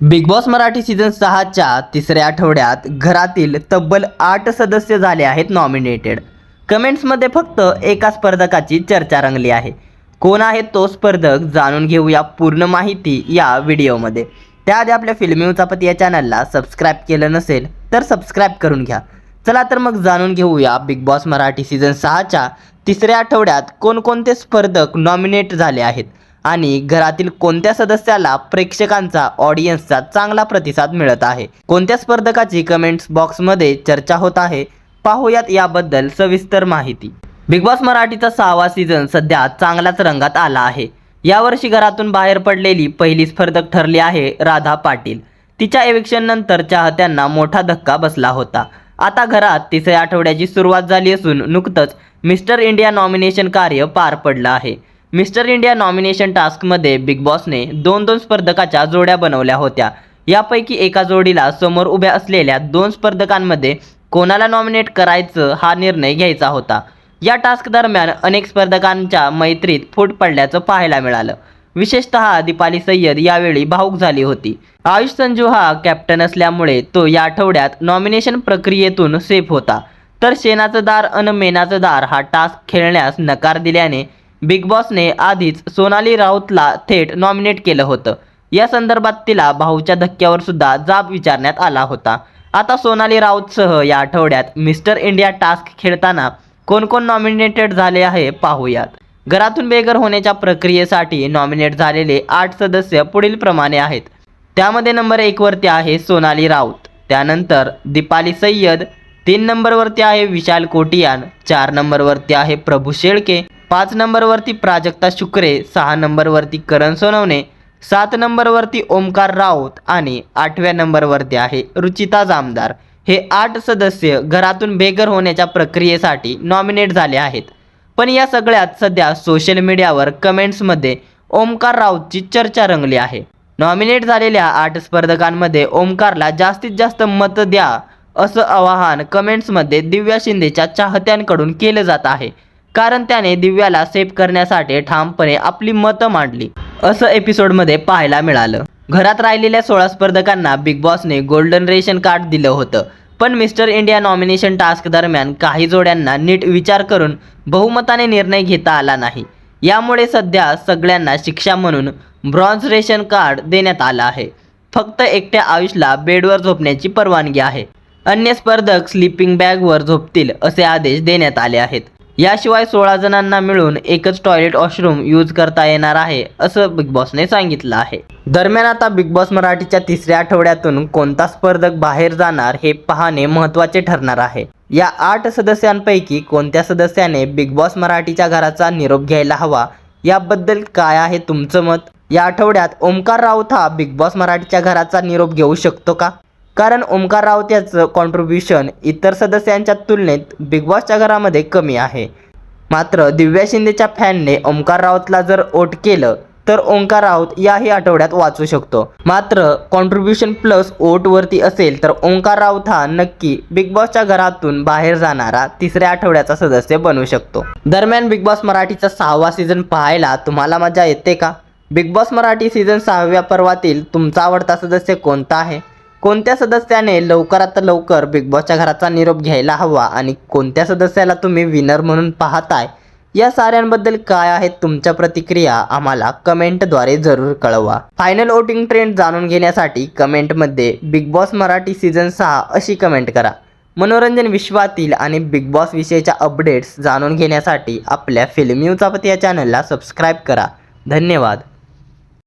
Big boss Marathi season सहाच्या तिसऱ्या आठवड्यात घरातील तब्बल आठ सदस्य झाले आहेत नॉमिनेटेड कमेंट्समध्ये फक्त एका स्पर्धकाची चर्चा रंगली आहे. कोण आहे तो स्पर्धक जाणून घेऊया पूर्ण माहिती या व्हिडिओमध्ये. त्याआधी आपल्या फिल्मी उचापती या चॅनलला सबस्क्राईब केलं नसेल तर सबस्क्राईब करून घ्या. चला तर मग जाणून घेऊया बिग बॉस मराठी सीझन सहाच्या तिसऱ्या आठवड्यात कोणकोणते स्पर्धक नॉमिनेट झाले आहेत. आणि घरातील कोणत्या सदस्याला प्रेक्षकांचा ऑडियन्सचा चांगला प्रतिसाद मिळत आहे? कोणत्या स्पर्धकाची कमेंट्स बॉक्समध्ये चर्चा होत आहे? पाहूयात याबद्दल सविस्तर माहिती. बिग बॉस मराठीचा सहावा सीझन सध्या चांगलाच रंगात आला आहे. यावर्षी घरातून बाहेर पडलेली पहिली स्पर्धक ठरली आहे राधा पाटील. तिच्या एविक्शन नंतर चाहत्यांना मोठा धक्का बसला होता. आता घरात तिसऱ्या आठवड्याची सुरुवात झाली असून नुकतंच मिस्टर इंडिया नॉमिनेशन कार्य पार पडलं आहे. मिस्टर इंडिया नॉमिनेशन टास्कमध्ये बिग बॉसने दोन दोन स्पर्धकाच्या जोड्या बनवल्या होत्या. यापैकी एका जोडीला समोर उभ्या असलेल्या दोन स्पर्धकांमध्ये कोणाला नॉमिनेट करायचं हा निर्णय घ्यायचा होता? या टास्क दरम्यान अनेक स्पर्धकांच्या मैत्रीत फूट पडल्याचं पाहायला मिळालं. विशेषतः दीपाली सय्यद यावेळी भाऊक झाली होती. आयुष संजू हा कॅप्टन असल्यामुळे तो या आठवड्यात नॉमिनेशन प्रक्रियेतून सेफ होता. तर शेणाचं दार अन मेनाचं दार हा टास्क खेळण्यास नकार दिल्याने बिग बॉसने आधीच सोनाली राऊतला थेट नॉमिनेट केलं होतं. या संदर्भात तिला भाऊच्या धक्क्यावर सुद्धा जाब विचारण्यात आला होता. आता सोनाली राऊतसह या आठवड्यात मिस्टर इंडिया टास्क खेळताना कोण कोण नॉमिनेटेड झाले आहे पाहूयात. घरातून बेघर होण्याच्या प्रक्रियेसाठी नॉमिनेट झालेले आठ सदस्य पुढील प्रमाणे आहेत. त्यामध्ये नंबर एकवरती आहे सोनाली राऊत. त्यानंतर दीपाली सय्यद. तीन नंबरवरती आहे विशाल कोटियान. चार नंबरवरती आहे प्रभू शेळके. पाच नंबरवरती प्राजक्ता शुक्रे सहा नंबरवरती करण सोनवणे सात नंबरवरती ओमकार राऊत आणि आठव्या नंबरवरती आहे रुचिता जामदार. हे आठ सदस्य घरातून बेघर होण्याच्या प्रक्रियेसाठी नॉमिनेट झाले आहेत. पण या सगळ्यात सध्या सोशल मीडियावर कमेंट्समध्ये ओमकार राऊतची चर्चा रंगली आहे. नॉमिनेट झालेल्या आठ स्पर्धकांमध्ये ओमकारला जास्तीत जास्त मत द्या असं आवाहन कमेंट्समध्ये दिव्या शिंदेच्या चाहत्यांकडून केलं जात आहे. कारण त्याने दिव्याला सेफ करण्यासाठी ठामपणे आपली मतं मांडली. असं एपिसोडमध्ये पाहायला मिळालं. घरात राहिलेल्या सोळा स्पर्धकांना बिग बॉसने गोल्डन रेशन कार्ड दिलं होतं. पण मिस्टर इंडिया नॉमिनेशन टास्क दरम्यान काही जोड्यांना नीट विचार करून बहुमताने निर्णय घेता आला नाही. यामुळे सध्या सगळ्यांना शिक्षा म्हणून ब्रॉन्झ रेशन कार्ड देण्यात आलं आहे. फक्त एकट्या आयुषला बेडवर झोपण्याची परवानगी आहे. अन्य स्पर्धक स्लीपिंग बॅगवर झोपतील असे आदेश देण्यात आले आहेत. याशिवाय सोळा जणांना मिळून एकच टॉयलेट वॉशरूम यूज करता येणार आहे असं बिग बॉसने सांगितलं आहे. दरम्यान आता बिग बॉस मराठीच्या तिसऱ्या आठवड्यातून कोणता स्पर्धक बाहेर जाणार हे पाहणे महत्त्वाचे ठरणार आहे. या आठ सदस्यांपैकी कोणत्या सदस्याने बिग बॉस मराठीच्या घराचा निरोप घ्यायला हवा याबद्दल काय आहे तुमचं मत? या आठवड्यात ओमकार राऊत हा बिग बॉस मराठीच्या घराचा निरोप घेऊ शकतो का? कारण ओमकार राऊत याचं कॉन्ट्रीब्युशन इतर सदस्यांच्या तुलनेत बिग बॉसच्या घरामध्ये कमी आहे. मात्र दिव्या शिंदेच्या फॅनने ओमकार राऊतला जर ओट केलं तर ओंकार राऊत याही आठवड्यात वाचू शकतो. मात्र कॉन्ट्रीब्युशन प्लस ओटवरती असेल तर ओंकार राऊत हा नक्की बिग बॉसच्या घरातून बाहेर जाणारा तिसऱ्या आठवड्याचा सदस्य बनू शकतो. दरम्यान बिग बॉस मराठीचा सहावा सीझन पाहायला तुम्हाला मजा येते का? बिग बॉस मराठी सीझन सहाव्या पर्वातील तुमचा आवडता सदस्य कोणता आहे? कोणत्या सदस्याने लवकरात लवकर बिग बॉसच्या घराचा निरोप घ्यायला हवा आणि कोणत्या सदस्याला तुम्ही विनर म्हणून पाहताय? या साऱ्यांबद्दल काय आहेत तुमच्या प्रतिक्रिया? आम्हाला कमेंटद्वारे जरूर कळवा. फायनल वोटिंग ट्रेंड जाणून घेण्यासाठी कमेंटमध्ये बिग बॉस मराठी सीझन सहा अशी कमेंट करा. मनोरंजन विश्वातील आणि बिग बॉस विषयीच्या अपडेट्स जाणून घेण्यासाठी आपल्या फिल्मी उचापती या चॅनलला सबस्क्राईब करा. धन्यवाद.